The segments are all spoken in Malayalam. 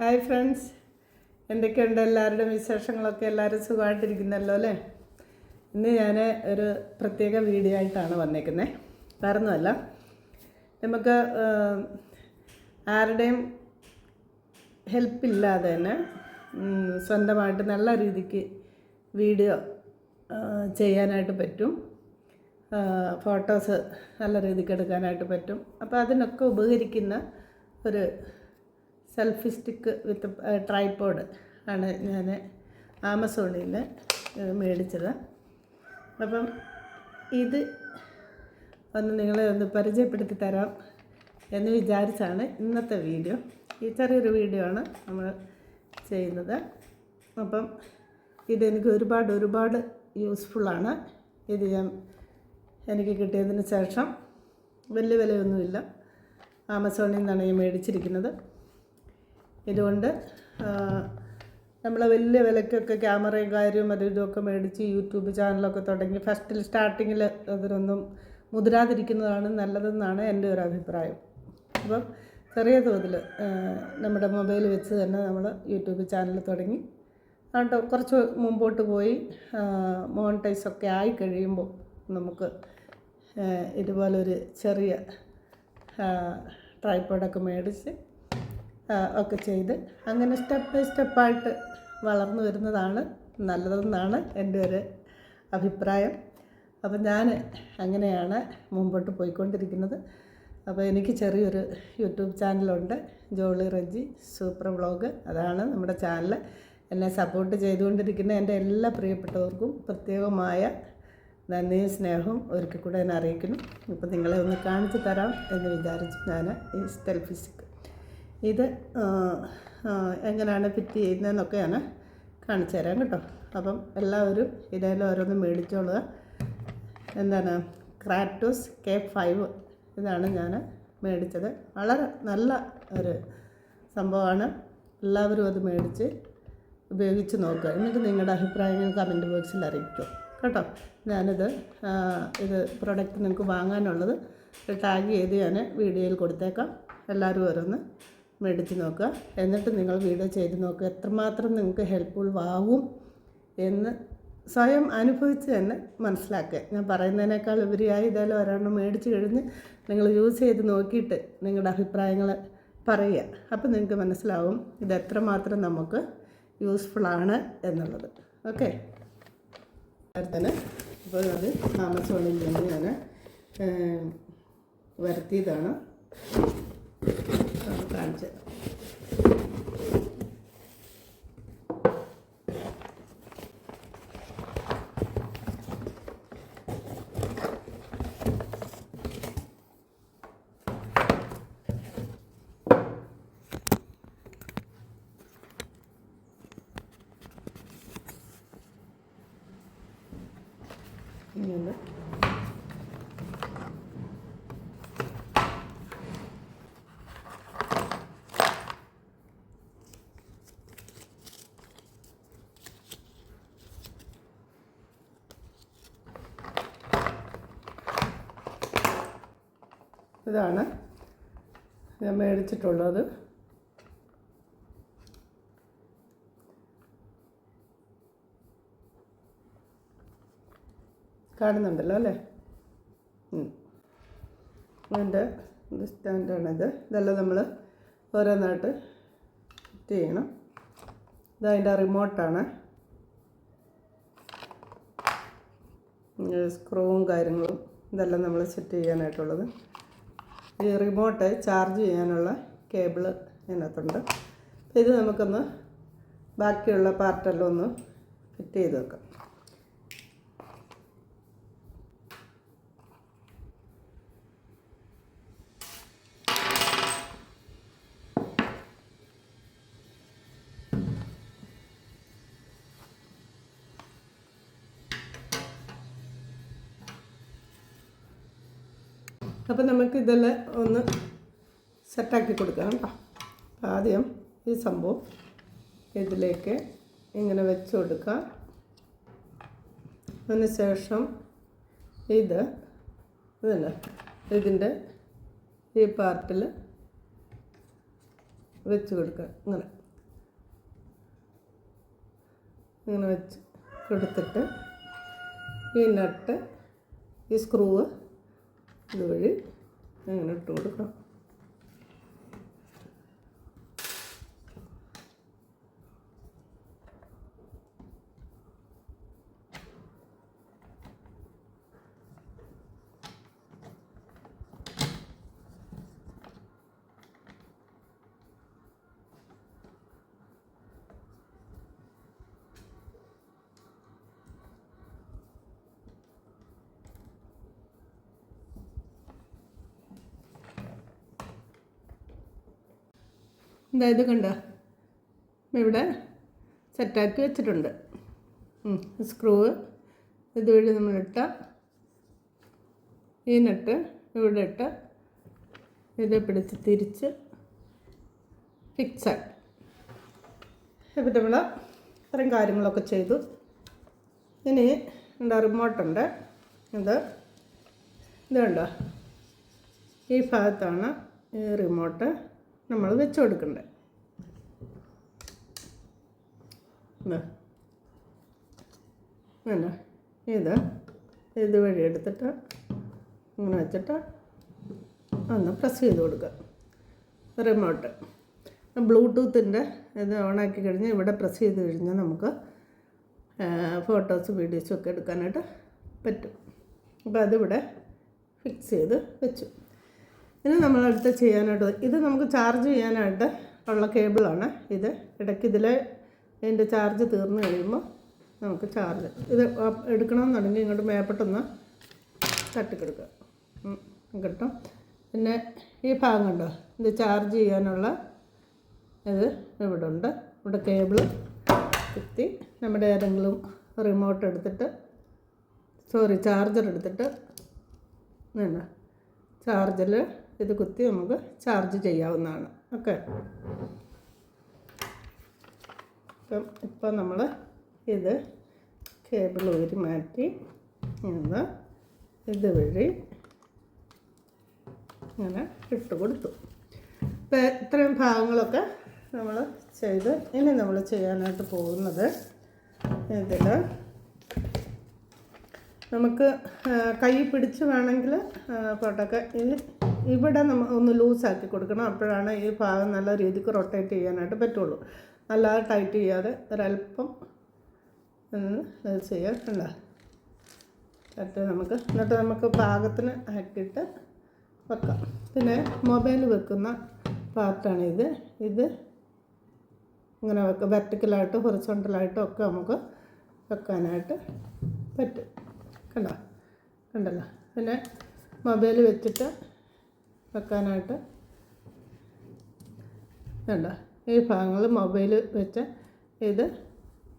ഹായ് ഫ്രണ്ട്സ് എന്തൊക്കെയുണ്ട് എല്ലാവരുടെയും വിശേഷങ്ങളൊക്കെ? എല്ലാവരും സുഖമായിട്ടിരിക്കുന്നല്ലോ അല്ലേ? ഇന്ന് ഞാൻ ഒരു പ്രത്യേക വീഡിയോ ആയിട്ടാണ് വന്നേക്കുന്നത് വേറൊന്നുമല്ല. നമുക്ക് ആരുടെയും ഹെൽപ്പില്ലാതെ തന്നെ സ്വന്തമായിട്ട് നല്ല രീതിക്ക് വീഡിയോ ചെയ്യാനായിട്ട് പറ്റും. ഫോട്ടോസ് നല്ല രീതിക്ക് എടുക്കാനായിട്ട് പറ്റും. അപ്പോൾ അതിനൊക്കെ ഉപകരിക്കുന്ന ഒരു സെൽഫി സ്റ്റിക്ക് വിത്ത് ട്രൈപ്പോഡ് ആണ് ഞാൻ ആമസോണിൽ മേടിച്ചത്. അപ്പം ഇത് ഒന്ന് നിങ്ങളെ ഒന്ന് പരിചയപ്പെടുത്തി തരാം എന്ന് വിചാരിച്ചാണ് ഇന്നത്തെ വീഡിയോ. ഈ ചെറിയൊരു വീഡിയോ ആണ് നമ്മൾ ചെയ്യുന്നത്. അപ്പം ഇതെനിക്ക് ഒരുപാട് ഒരുപാട് യൂസ്ഫുള്ളാണ് ഇത് ഞാൻ എനിക്ക് കിട്ടിയതിന് ശേഷം വലിയ വിലയൊന്നുമില്ല. ആമസോണിൽ നിന്നാണ് ഞാൻ മേടിച്ചിരിക്കുന്നത്. ഇതുകൊണ്ട് നമ്മൾ വലിയ വിലയ്ക്കൊക്കെ ക്യാമറയും കാര്യവും അതും ഇതുമൊക്കെ മേടിച്ച് യൂട്യൂബ് ചാനലൊക്കെ തുടങ്ങി ഫസ്റ്റിൽ സ്റ്റാർട്ടിങ്ങിൽ അതിനൊന്നും മുതിരാതിരിക്കുന്നതാണ് നല്ലതെന്നാണ് എന്റെ ഒരു അഭിപ്രായം. അപ്പം ചെറിയ തോതിൽ നമ്മുടെ മൊബൈൽ വെച്ച് തന്നെ നമ്മൾ യൂട്യൂബ് ചാനൽ തുടങ്ങി. അതുകൊണ്ട് കുറച്ച് മുമ്പോട്ട് പോയി മോണിറ്റൈസൊക്കെ ആയി കഴിയുമ്പോൾ നമുക്ക് ഇതുപോലൊരു ചെറിയ ട്രൈപ്പോഡൊക്കെ മേടിച്ച് ഒക്കെ ചെയ്ത് അങ്ങനെ സ്റ്റെപ്പ് ബൈ സ്റ്റെപ്പായിട്ട് വളർന്നു വരുന്നതാണ് നല്ലതെന്നാണ് എന്റെ ഒരു അഭിപ്രായം. അപ്പം ഞാൻ അങ്ങനെയാണ് മുമ്പോട്ട് പോയിക്കൊണ്ടിരിക്കുന്നത്. അപ്പോൾ എനിക്ക് ചെറിയൊരു യൂട്യൂബ് ചാനലുണ്ട്. Jolly Reji super vlog. അതാണ് നമ്മുടെ ചാനൽ. എന്നെ സപ്പോർട്ട് ചെയ്തുകൊണ്ടിരിക്കുന്ന എന്റെ എല്ലാ പ്രിയപ്പെട്ടവർക്കും പ്രത്യേകമായ നന്ദിയും സ്നേഹവും ഒരിക്കൽ കൂടെ എന്നെ അറിയിക്കുന്നു. ഇപ്പം നിങ്ങളെ ഒന്ന് കാണിച്ചു തരാം എന്ന് വിചാരിച്ചു ഞാൻ ഈ സ്റ്റെൽഫിസിക്ക് ഇത് എങ്ങനെയാണ് ഫിറ്റ് ചെയ്യുന്നതെന്നൊക്കെയാണ് കാണിച്ചു തരാം കേട്ടോ. അപ്പം എല്ലാവരും ഇതേലും ഓരോന്ന് മേടിച്ചോളുക. എന്താണ്? ക്രാറ്റൂസ് കെ ഫൈവ് ഇതാണ് ഞാൻ മേടിച്ചത്. വളരെ നല്ല ഒരു സംഭവമാണ്. എല്ലാവരും അത് മേടിച്ച് ഉപയോഗിച്ച് നോക്കുക. എന്നിട്ട് നിങ്ങളുടെ അഭിപ്രായങ്ങൾ കമന്റ് ബോക്സിൽ അറിയിക്കും. കേട്ടോ. ഞാനിത് ഇത് പ്രൊഡക്റ്റ് നിങ്ങൾക്ക് വാങ്ങാനുള്ളത് ടാഗ് ചെയ്ത് ഞാൻ വീഡിയോയിൽ കൊടുത്തേക്കാം. എല്ലാവരും ഓരോന്ന് മേടിച്ച് നോക്കുക. എന്നിട്ട് നിങ്ങൾ വീഡിയോ ചെയ്ത് നോക്കുക. എത്രമാത്രം നിങ്ങൾക്ക് ഹെൽപ്ഫുൾ ആവും എന്ന് സ്വയം അനുഭവിച്ച് തന്നെ മനസ്സിലാക്കുക. ഞാൻ പറയുന്നതിനേക്കാൾ ഉപരിയായി ഇതെല്ലാം ഒരെണ്ണം മേടിച്ച് കഴിഞ്ഞ് നിങ്ങൾ യൂസ് ചെയ്ത് നോക്കിയിട്ട് നിങ്ങളുടെ അഭിപ്രായങ്ങൾ പറയുക. അപ്പം നിങ്ങൾക്ക് മനസ്സിലാവും ഇത് എത്രമാത്രം നമുക്ക് യൂസ്ഫുള്ളാണ് എന്നുള്ളത്. ഓക്കെ തന്നെ അപ്പോൾ അത് ആമസോണിൽ നിന്ന് ഞാൻ വരുത്തിയതാണ്. കാണിച്ചത് ഇങ്ങനെ ഇതാണ്. ഞാൻ മേടിച്ചിട്ടുള്ളത്. കാണുന്നുണ്ടല്ലോ അല്ലേ. അതിന്റെ സ്റ്റാൻഡാണിത്. ഇതെല്ലാം നമ്മൾ ഓരോന്നായിട്ട് ഫിറ്റ് ചെയ്യണം. ഇതതിന്റെ റിമോട്ടാണ്. സ്ക്രൂവും കാര്യങ്ങളും ഇതെല്ലാം നമ്മൾ സെറ്റ് ചെയ്യാനായിട്ടുള്ളത്. ഈ റിമോട്ട് ചാർജ് ചെയ്യാനുള്ള കേബിൾ ഇതിനകത്തുണ്ട് ഇത് നമുക്കൊന്ന് ബാക്കിയുള്ള പാർട്ടെല്ലാം ഒന്ന് ഫിറ്റ് ചെയ്ത് വെക്കാം. അപ്പോൾ നമുക്ക് ഇതെല്ലാം ഒന്ന് സെറ്റാക്കി കൊടുക്കണം കേട്ടോ ആദ്യം ഈ സംഭവം ഇതിലേക്ക് ഇങ്ങനെ വെച്ച് കൊടുക്കുക. അതിനുശേഷം ഇത് ഇതല്ല? ഇതിന്റെ ഈ പാർട്ടിൽ വെച്ച് കൊടുക്കുക. ഇങ്ങനെ. ഇങ്ങനെ വെച്ച് കൊടുത്തിട്ട് ഈ നട്ട് ഈ സ്ക്രൂവ് ഇതുവഴി അങ്ങനെ ഇട്ട് കൊടുക്കണം എന്താ ഇത് കണ്ട? ഇവിടെ സെറ്റാക്കി വെച്ചിട്ടുണ്ട്. സ്ക്രൂവ് ഇതുവഴി നമ്മളിട്ട ഈ നട്ട് ഇവിടെ ഇട്ട് ഇത് പിടിച്ച് തിരിച്ച് ഫിക്സായി ഇപ്പം നമ്മൾ ഇത്രയും കാര്യങ്ങളൊക്കെ ചെയ്തു. ഇനി എന്താ റിമോട്ടുണ്ട് ഇത് ഇത് കണ്ടോ? ഈ ഭാഗത്താണ് ഈ റിമോട്ട് നമ്മൾ വെച്ച് കൊടുക്കണ്ടേ? ഇതാ. ഇത് വഴി എടുത്തിട്ട് ഇങ്ങനെ വെച്ചിട്ട് ഒന്ന് പ്രസ് ചെയ്ത് കൊടുക്കുക. റിമോട്ട് ബ്ലൂടൂത്തിന്റെ ഇത് ഓണാക്കി കഴിഞ്ഞാൽ ഇവിടെ പ്രസ് ചെയ്ത് കഴിഞ്ഞാൽ നമുക്ക് ഫോട്ടോസ് വീഡിയോസും ഒക്കെ എടുക്കാനായിട്ട് പറ്റും. അപ്പോൾ അതിവിടെ ഫിക്സ് ചെയ്ത് വെച്ചു. ഇനി നമ്മളടുത്ത് ചെയ്യാനായിട്ട് ഇത് നമുക്ക് ചാർജ് ചെയ്യാനായിട്ട് ഉള്ള കേബിളാണ് ഇത് ഇടയ്ക്ക് ഇതിൽ ഇതിന്റെ ചാർജ് തീർന്നു കഴിയുമ്പോൾ നമുക്ക് ചാർജ് ഇത് എടുക്കണമെന്നുണ്ടെങ്കിൽ ഇങ്ങോട്ട് മേപ്പെട്ടൊന്ന് തട്ടിക്കെടുക്കുക. കിട്ടും. പിന്നെ ഈ ഭാഗം കണ്ടോ? ഇത് ചാർജ് ചെയ്യാനുള്ള ഇത് ഇവിടെ ഉണ്ട് ഇവിടെ കേബിൾ കുത്തി നമ്മുടെ ഏതെങ്കിലും റിമോട്ട് എടുത്തിട്ട് സോറി ചാർജർ എടുത്തിട്ട് ചാർജിൽ ഇത് കുത്തി നമുക്ക് ചാർജ് ചെയ്യാവുന്നതാണ്. ഓക്കെ ഇപ്പം ഇപ്പം നമ്മൾ ഇത് കേബിൾ ഊരി മാറ്റി ഇന്ന് ഇതുവഴി ഇങ്ങനെ ഇട്ട് കൊടുത്തു. ഇപ്പം ഇത്രയും ഭാഗങ്ങളൊക്കെ നമ്മൾ ചെയ്ത് ഇനി നമ്മൾ ചെയ്യാനായിട്ട് പോകുന്നത് ഇതിൽ നമുക്ക് കൈ പിടിച്ച് വേണമെങ്കിൽ ഫോട്ടോക്കെ ഇത് ഇവിടെ നമ്മൾ ഒന്ന് ലൂസാക്കി കൊടുക്കണം. അപ്പോഴാണ് ഈ ഭാഗം നല്ല രീതിക്ക് റൊട്ടേറ്റ് ചെയ്യാനായിട്ട് പറ്റുള്ളൂ. അല്ലാതെ ടൈറ്റ് ചെയ്യാതെ ഒരല്പം ഇത് ചെയ്യാൻ കണ്ട? എന്നിട്ട് നമുക്ക് എന്നിട്ട് നമുക്ക് പാകത്തിന് ആക്കിയിട്ട് വെക്കാം. പിന്നെ മൊബൈൽ വെക്കുന്ന പാർട്ടാണ് ഇത്. ഇത് ഇങ്ങനെ വെക്കുക വെർട്ടിക്കലായിട്ടും ഹൊറിസോണ്ടലായിട്ടും ഒക്കെ നമുക്ക് വെക്കാനായിട്ട് പറ്റും. കണ്ടോ? കണ്ടല്ലോ? പിന്നെ മൊബൈൽ വെച്ചിട്ട് വെക്കാനായിട്ട്. വേണ്ട ഈ ഭാഗങ്ങൾ മൊബൈൽ വെച്ച് ഇത്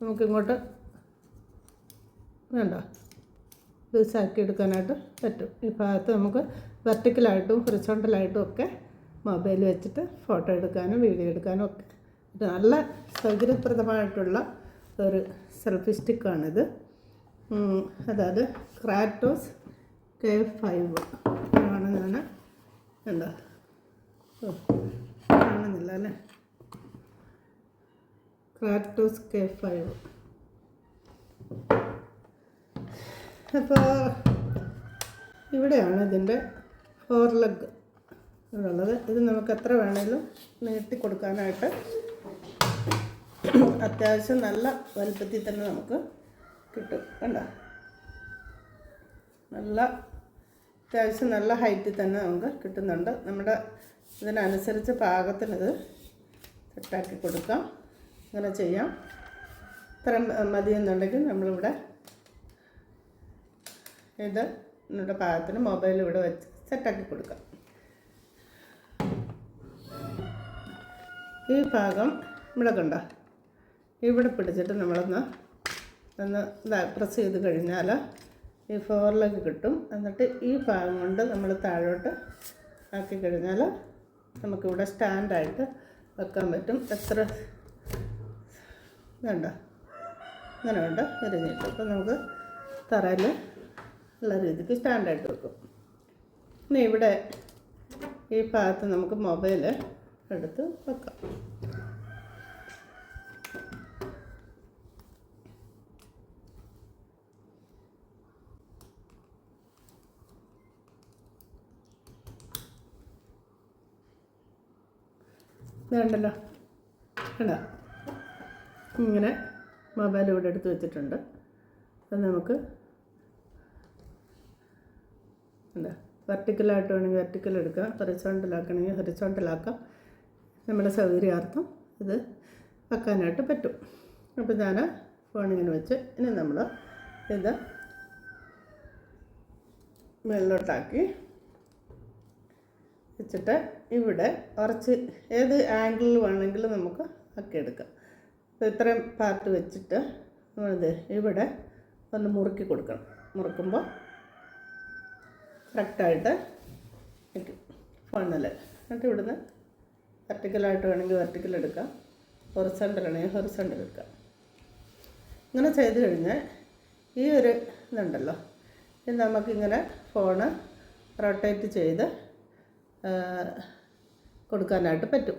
നമുക്കിങ്ങോട്ട് വേണ്ട ലൂസാക്കി എടുക്കാനായിട്ട് പറ്റും. ഈ ഭാഗത്ത് നമുക്ക് വെർട്ടിക്കലായിട്ടും ഹൊറിസോണ്ടലായിട്ടും ഒക്കെ മൊബൈൽ വെച്ചിട്ട് ഫോട്ടോ എടുക്കാനും വീഡിയോ എടുക്കാനും ഒക്കെ. നല്ല സൗകര്യപ്രദമായിട്ടുള്ള ഒരു സെൽഫി സ്റ്റിക്കാണിത്. അതായത് ക്രാറ്റോസ് കെ ഫൈവ്. ഓ കാണുന്നില്ല അല്ലേ? ക്രാറ്റോസ് കെ ഫൈവ് അപ്പോൾ ഇവിടെയാണ് ഇതിന്റെ ഫോർ ലെഗ് ഇതുള്ളത് ഇത് നമുക്ക് എത്ര വേണേലും നീട്ടി കൊടുക്കാനായിട്ട് അത്യാവശ്യം നല്ല വലുപ്പത്തിൽ തന്നെ നമുക്ക് കിട്ടും. കണ്ടോ? നല്ല അത്യാവശ്യം നല്ല ഹൈറ്റിൽ തന്നെ നമുക്ക് കിട്ടുന്നുണ്ട്. നമ്മുടെ ഇതിനനുസരിച്ച് പാകത്തിന് ഇത് സെറ്റാക്കി കൊടുക്കാം. അങ്ങനെ ചെയ്യാം. ഇത്ര മതി എന്നുണ്ടെങ്കിൽ നമ്മളിവിടെ ഇത് നമ്മുടെ പാകത്തിന് മൊബൈൽ ഇവിടെ വെച്ച് സെറ്റാക്കി കൊടുക്കാം. ഈ ഭാഗം ഇവിടെ ഇവിടെ പിടിച്ചിട്ട് നമ്മളൊന്ന് ഒന്ന് പ്രസ് ചെയ്ത് കഴിഞ്ഞാൽ ഈ ഫോറിലേക്ക് കിട്ടും. എന്നിട്ട് ഈ ഭാഗം കൊണ്ട് നമ്മൾ താഴോട്ട് ആക്കി കഴിഞ്ഞാൽ നമുക്കിവിടെ സ്റ്റാൻഡായിട്ട് വെക്കാൻ പറ്റും. എത്ര? വേണ്ട. അങ്ങനെ ഉണ്ട് വരുന്നിട്ട് അപ്പോൾ നമുക്ക് തറയിൽ ഉള്ള രീതിക്ക് സ്റ്റാൻഡായിട്ട് വെക്കും. ഇനി ഇവിടെ ഈ ഭാഗത്ത് നമുക്ക് മൊബൈൽ എടുത്ത് വെക്കാം. ഇതുണ്ടല്ലോ കണ്ടോ ഇങ്ങനെ മൊബൈൽ ഇവിടെ എടുത്ത് വെച്ചിട്ടുണ്ട്. അത് നമുക്ക് എന്താ വെർട്ടിക്കലായിട്ട് വേണമെങ്കിൽ വെർട്ടിക്കൽ എടുക്കാം. ഹൊറിസോണ്ടലാക്കണമെങ്കിൽ ഹൊറിസോണ്ടലാക്കാം നമ്മുടെ സൗകര്യാർത്ഥം ഇത് വെക്കാനായിട്ട് പറ്റും. അപ്പോൾ ഞാൻ ഫോണിങ്ങനെ വെച്ച് ഇനി നമ്മൾ ഇത് മേളിലോട്ടാക്കി വെച്ചിട്ട് ഇവിടെ കുറച്ച് ഏത് ആംഗിളിൽ വേണമെങ്കിലും നമുക്ക് ആക്കിയെടുക്കാം അപ്പോൾ ഇത്രയും പാർട്ട് വെച്ചിട്ട് നമ്മളിത് ഇവിടെ ഒന്ന് മുറുക്കി കൊടുക്കണം. മുറുക്കുമ്പോൾ കറക്റ്റായിട്ട് നിൽക്കും ഫോണിൽ എന്നിട്ട് ഇവിടുന്ന് വെർട്ടിക്കലായിട്ട് വേണമെങ്കിൽ വെർട്ടിക്കൽ എടുക്കാം. ഹൊറിസണ്ടൽ ആണെങ്കിൽ ഹൊറിസണ്ടൽ എടുക്കാം. ഇങ്ങനെ ചെയ്ത് കഴിഞ്ഞാൽ ഈ ഒരു ഇതുണ്ടല്ലോ. ഇത് നമുക്കിങ്ങനെ ഫോണ് റൊട്ടേറ്റ് ചെയ്ത് കൊടുക്കാനായിട്ട് പറ്റും.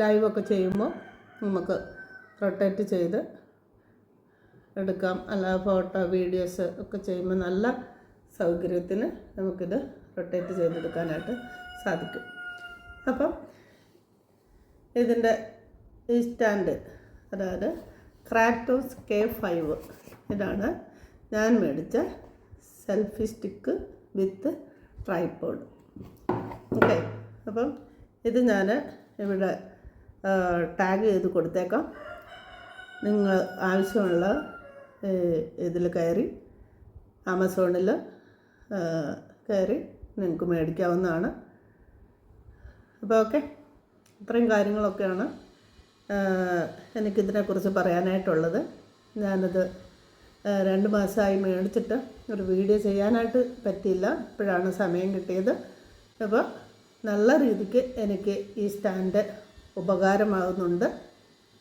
ലൈവൊക്കെ ചെയ്യുമ്പോൾ നമുക്ക് റൊട്ടേറ്റ് ചെയ്ത് എടുക്കാം. അല്ല ഫോട്ടോ വീഡിയോസ് ഒക്കെ ചെയ്യുമ്പോൾ നല്ല സൗകര്യത്തിന് നമുക്കിത് റൊട്ടേറ്റ് ചെയ്തെടുക്കാനായിട്ട് സാധിക്കും. അപ്പം ഇതിന്റെ ഈ സ്റ്റാൻഡ് അതായത് ക്രാക്ടോസ് കെ ഫൈവ് ഇതാണ് ഞാൻ മേടിച്ച selfie stick with tripod. Okay. അപ്പം ഇത് ഞാൻ ഇവിടെ ടാഗ് ചെയ്ത് കൊടുത്തേക്കാം. നിങ്ങൾ ആവശ്യമുള്ള ഇതിൽ കയറി ആമസോണിൽ കയറി നിങ്ങൾക്ക് മേടിക്കാവുന്നതാണ്. അപ്പോൾ ഓക്കെ. ഇത്രയും കാര്യങ്ങളൊക്കെയാണ് എനിക്കിതിനെക്കുറിച്ച് പറയാനായിട്ടുള്ളത്. ഞാനത് രണ്ട് മാസമായി മേടിച്ചിട്ട് ഒരു വീഡിയോ ചെയ്യാനായിട്ട് പറ്റിയില്ല. ഇപ്പോഴാണ് സമയം കിട്ടിയത്. അപ്പോൾ നല്ല രീതിക്ക് എനിക്ക് ഈ സ്റ്റാൻഡ് ഉപകാരമാകുന്നുണ്ട്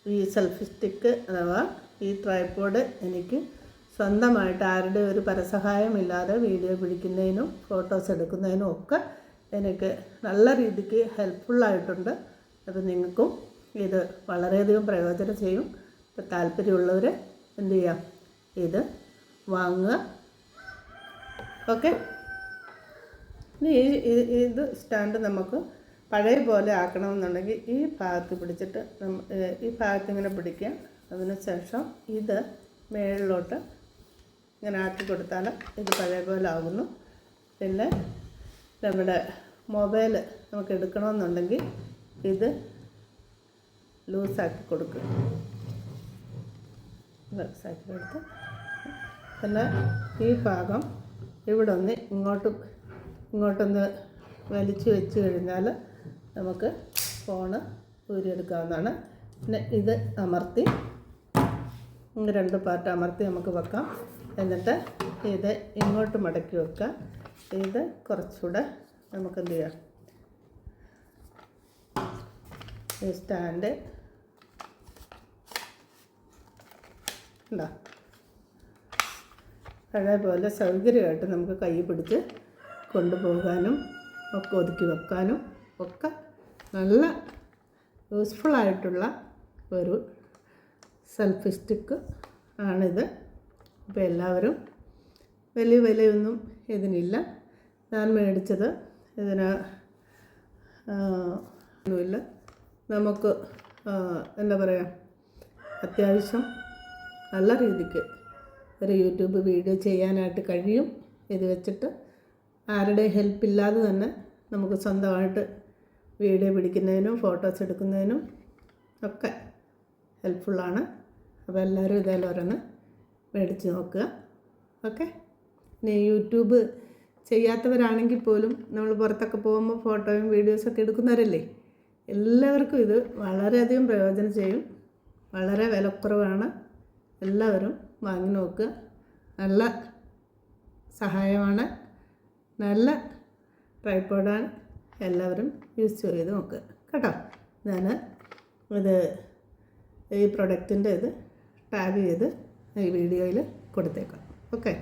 ഈ സെൽഫി സ്റ്റിക്ക് അഥവാ ഈ ട്രൈപ്പോഡ് എനിക്ക് സ്വന്തമായിട്ട് ആരുടെ ഒരു പരസഹായമില്ലാതെ വീഡിയോ പിടിക്കുന്നതിനും ഫോട്ടോസ് എടുക്കുന്നതിനും ഒക്കെ എനിക്ക് നല്ല രീതിക്ക് ഹെൽപ്ഫുള്ളായിട്ടുണ്ട് അത് നിങ്ങൾക്കും ഇത് വളരെയധികം പ്രയോജനം ചെയ്യും. ഇപ്പോൾ താല്പര്യമുള്ളവർ എന്ത് ചെയ്യാം? ഇത് വാങ്ങുക. ഓക്കെ ഇനി ഈ ഇത് സ്റ്റാൻഡ് നമുക്ക് പഴയ പോലെ ആക്കണമെന്നുണ്ടെങ്കിൽ ഈ ഭാഗത്ത് പിടിച്ചിട്ട് ഈ ഭാഗത്ത് ഇങ്ങനെ പിടിക്കുക. അതിനുശേഷം ഇത് മേളിലോട്ട് ഇങ്ങനെ ആക്കി കൊടുത്താൽ ഇത് പഴയ പോലെ ആകുന്നു പിന്നെ നമ്മുടെ മൊബൈൽ നമുക്ക് എടുക്കണമെന്നുണ്ടെങ്കിൽ ഇത് ലൂസാക്കി കൊടുക്കുക. ലൂസാക്കി കൊടുത്ത് പിന്നെ ഈ ഭാഗം ഇവിടെ ഒന്ന് ഇങ്ങോട്ട് ഇങ്ങോട്ടൊന്ന് വലിച്ചു വെച്ച് കഴിഞ്ഞാൽ നമുക്ക് ഫോണ് ഊരിയെടുക്കാവുന്നതാണ്. പിന്നെ ഇത് അമർത്തി രണ്ട് പാർട്ട് അമർത്തി നമുക്ക് വെക്കാം. എന്നിട്ട് ഇത് ഇങ്ങോട്ട് മടക്കി വെക്കാം. ഇത് കുറച്ചുകൂടെ നമുക്ക് എന്ത് ചെയ്യാം? ഈ സ്റ്റാൻഡ് ഉണ്ടോ പഴയ പോലെ സൗകര്യമായിട്ട് നമുക്ക് കൈ പിടിച്ച് കൊണ്ടുപോകാനും ഒക്കെ ഒതുക്കി വെക്കാനും ഒക്കെ നല്ല യൂസ്ഫുള്ളായിട്ടുള്ള ഒരു സെൽഫി സ്റ്റിക്ക് ആണിത്. അപ്പോൾ എല്ലാവരും വലിയ വിലയൊന്നും ഇതിനില്ല. ഞാൻ മേടിച്ചത് ഇതിന് ഒന്നുമില്ല. നമുക്ക് എന്താ പറയുക അത്യാവശ്യം നല്ല രീതിക്ക് ഒരു യൂട്യൂബ് വീഡിയോ ചെയ്യാനായിട്ട് കഴിയും. ഇത് വെച്ചിട്ട് ആരുടെ ഹെൽപ്പ് ഇല്ലാതെ തന്നെ നമുക്ക് സ്വന്തമായിട്ട് വീഡിയോ പിടിക്കുന്നതിനും ഫോട്ടോസ് എടുക്കുന്നതിനും ഒക്കെ ഹെൽപ്ഫുള്ളാണ് അപ്പോൾ എല്ലാവരും ഇതേപോലെ ഓരോന്ന് മേടിച്ച് നോക്കുക. ഓക്കെ ഇനി യൂട്യൂബ് ചെയ്യാത്തവരാണെങ്കിൽ പോലും നമ്മൾ പുറത്തൊക്കെ പോകുമ്പോൾ ഫോട്ടോയും വീഡിയോസൊക്കെ എടുക്കുന്നവരല്ലേ? എല്ലാവർക്കും ഇത് വളരെയധികം പ്രയോജനം ചെയ്യും. വളരെ വിലക്കുറവാണ്. എല്ലാവരും വാങ്ങി നോക്കുക. നല്ല സഹായമാണ്. നല്ല ട്രൈപ്പോഡാണ് എല്ലാവരും യൂസ് ചെയ്ത് നോക്കുക കേട്ടോ? ഞാൻ ഇത് ഈ പ്രൊഡക്റ്റിന്റെ ഇത് ടാഗ് ചെയ്ത് ഈ വീഡിയോയിൽ കൊടുത്തേക്കാം. ഓക്കെ